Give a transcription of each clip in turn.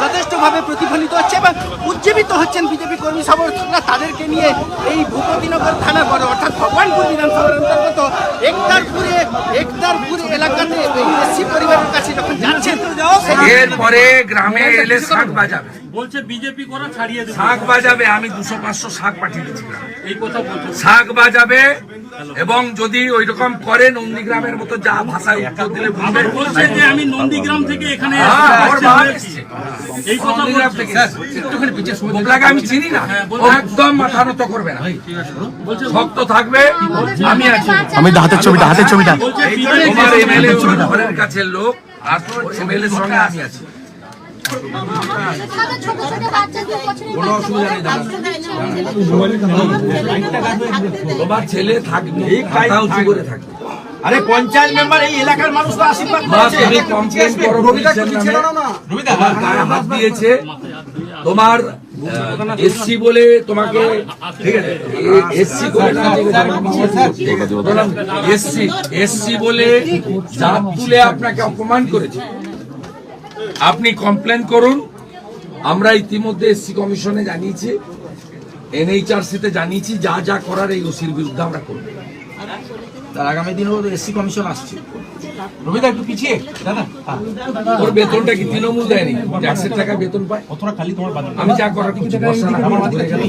যথেষ্টভাবে প্রতিফলিত হচ্ছে এবং উজ্জীবিত হচ্ছেন বিজেপি কর্মী সমর্থকরা তাদেরকে নিয়ে এই ভূপতিনগর থানা বড়, অর্থাৎ ভগবানপুর বিধানসভার অন্তর্গত একতারপুরে একতারপুর এলাকাতে এসসি পরিবারের কাছে যখন যাচ্ছেন এরপরে গ্রামে এলে শাক বাজাবে। বলছে বিজেপি করা ছাড়িয়ে দেবে। শাক বাজাবে আমি দুশো পাঁচশো শাক পাঠিয়ে দিচ্ছি। এই কথা বলছে। শাক বাজাবে এবং যদি ওই রকম করে নন্দীগ্রামের মতো যা ভাষায় উত্তর দিলে বুঝবে বলছে যে আমি নন্দীগ্রাম থেকে এখানে হ্যাঁ। এই কথা আমি চিনি না। একদম মাথা নত করবে না। শক্ত থাকবে আমি আছি। আমি হাতের ছবিটা হাতের ছবিটা। এমএলএ ঘরের কাছের লোক আর এমএলএ সঙ্গে আমি আছি। কোনো অসুবিধা নেই তোমার ছেলে থাকবে। মাথা উঁচু করে থাকবে। আরে পঞ্চায়েত মেম্বার এই এলাকার মানুষ তো আশীর্বাদ। তোমার গায়ে হাত দিয়েছে। তোমার এসসি বলে তোমাকে ঠিক আছে এসসি বলে এসসি এসসি বলে জাত তুলে আপনাকে অপমান করেছে আপনি কমপ্লেন করুন। আমরা ইতিমধ্যে এসসি কমিশনে জানিয়েছি এনএইচআরসি তে জানিয়েছি যা যা করার এই ওসির বিরুদ্ধে আমরা করব। তার আগামী দিনেও এসসি কমিশন আসছে। রবিদা একটু পিছিয়ে। দাদা ওর বেতনটা কি তৃণমূল দেয়নি? ট্যাক্সের টাকা বেতন পায়? কতটা খালি তোমার আমি যা করার কিছু ভরসা ঘুরে গেলে।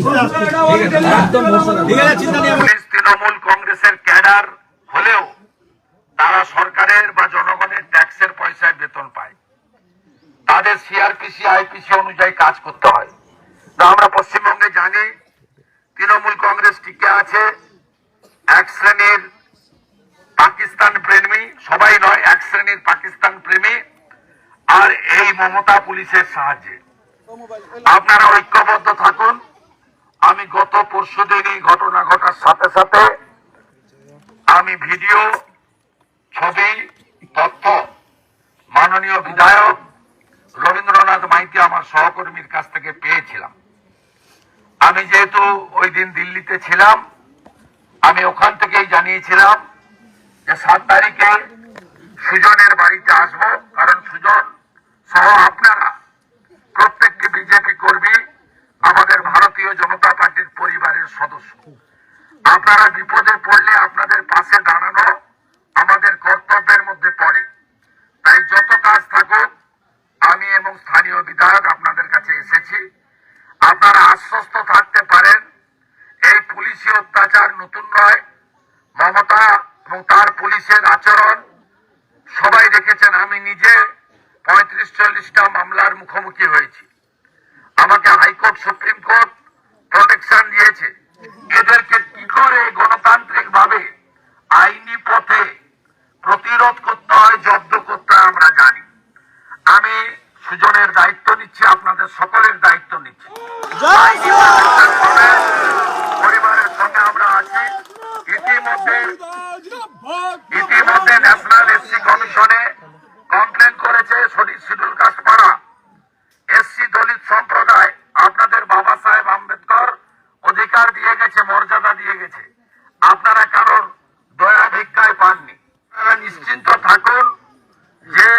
একদম ভরসা তৃণমূল কংগ্রেসের ক্যাডার হলেও তারা সরকারের বা জনগণের ট্যাক্সের পয়সায় বেতন পায়। তাদের সিআরপিসি আইপিসি অনুযায়ী কাজ করতে হয়। তা আমরা পশ্চিমবঙ্গে জানি তৃণমূল কংগ্রেস টিকে আছে মমতা পুলিশের সাহায্যে। আপনারা ঐক্যবদ্ধ থাকুন। আমি গত পরশু দিন এই ঘটনা ঘটার সাথে সাথে আমি ভিডিও ছবি তথ্য মাননীয় বিধায়ক রবীন্দ্রনাথ মাইতি আমার সহকর্মীর কাছ থেকে পেয়েছিলাম। আমি যেহেতু ওই দিন দিল্লিতে ছিলাম আমি ওখান থেকেই জানিয়েছিলাম যে সাত তারিখে সুজনের বাড়িতে আসব কারণ সুজন সহ আপনারা প্রত্যেকটি বিজেপি কর্মী আমাদের ভারতীয় জনতা পার্টির পরিবারের সদস্য। আপনারা বিপদে পড়লে আপনাদের পাশে দাঁড়ানো আমাদের কর্তব্যের মধ্যে পড়ে। তাই যত কাজ থাকুক, আমি এবং স্থানীয় বিধায়ক আপনাদের কাছে এসেছি। আপনারা আশ্বস্ত থাকতে পারেন, এই পুলিশি অত্যাচার নতুন নয়। মমতা এবং তার পুলিশের আচরণ সবাই দেখেছেন, আমি নিজে পঁয়ত্রিশ চল্লিশটা মামলার মুখোমুখি হয়েছি। আমাকে হাইকোর্ট, সুপ্রিম কোর্ট প্রোটেকশন দিয়েছে। এদেরকে কি করে গণতান্ত্রিক ভাবে আইনি পথে প্রতিরোধ করতে হয়, জব্দ করতে হয় আমরা জানি। আমি সুজনের দায়িত্ব নিচ্ছি, আপনাদের সকলের দায়িত্ব নিচ্ছি পরিবারের সঙ্গে আমরা আছি ইতিমধ্যে ইতিমধ্যে ন্যাশনাল এসসি কমিশনে কমপ্লেন করেছে শিডিউল কাস্ট পাড়া এসসি দলিত সম্প্রদায় আপনাদের বাবা সাহেব আম্বেদকর অধিকার দিয়ে গেছে মর্যাদা দিয়ে গেছে। আপনারা কারোর দয়া ভিক্ষায় পাননি। আপনারা নিশ্চিন্ত থাকুন যে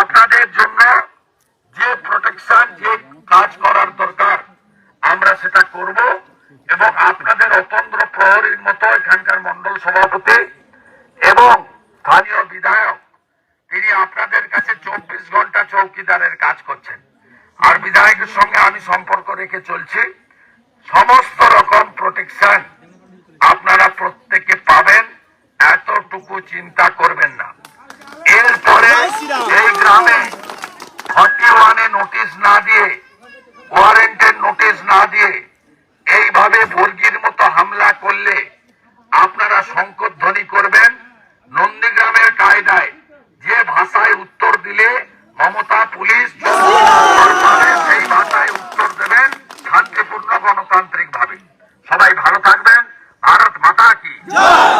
আপনাদের জন্য যে প্রোটেকশন যে কাজ করার দরকার, আমরা সেটা করব এবং আপনাদের অতন্ত্র প্রহরীর মতো এখানকার মন্ডল সভাপতি এবং স্থানীয় বিধায়ক, তিনি আপনাদের কাছে চব্বিশ ঘণ্টা চৌকিদারের কাজ করছেন। আর বিধায়কের সঙ্গে আমি সম্পর্ক রেখে চলছি। সমস্ত রকম প্রোটেকশন আপনারা প্রত্যেকে পাবেন এতটুকু চিন্তা করবেন না। এরপরে এই গ্রামে ফর্টি ওয়ানে নোটিশ না দিয়ে ওয়ারেন্টের নোটিশ না দিয়ে এইভাবে বর্গীর মতো হামলা করলে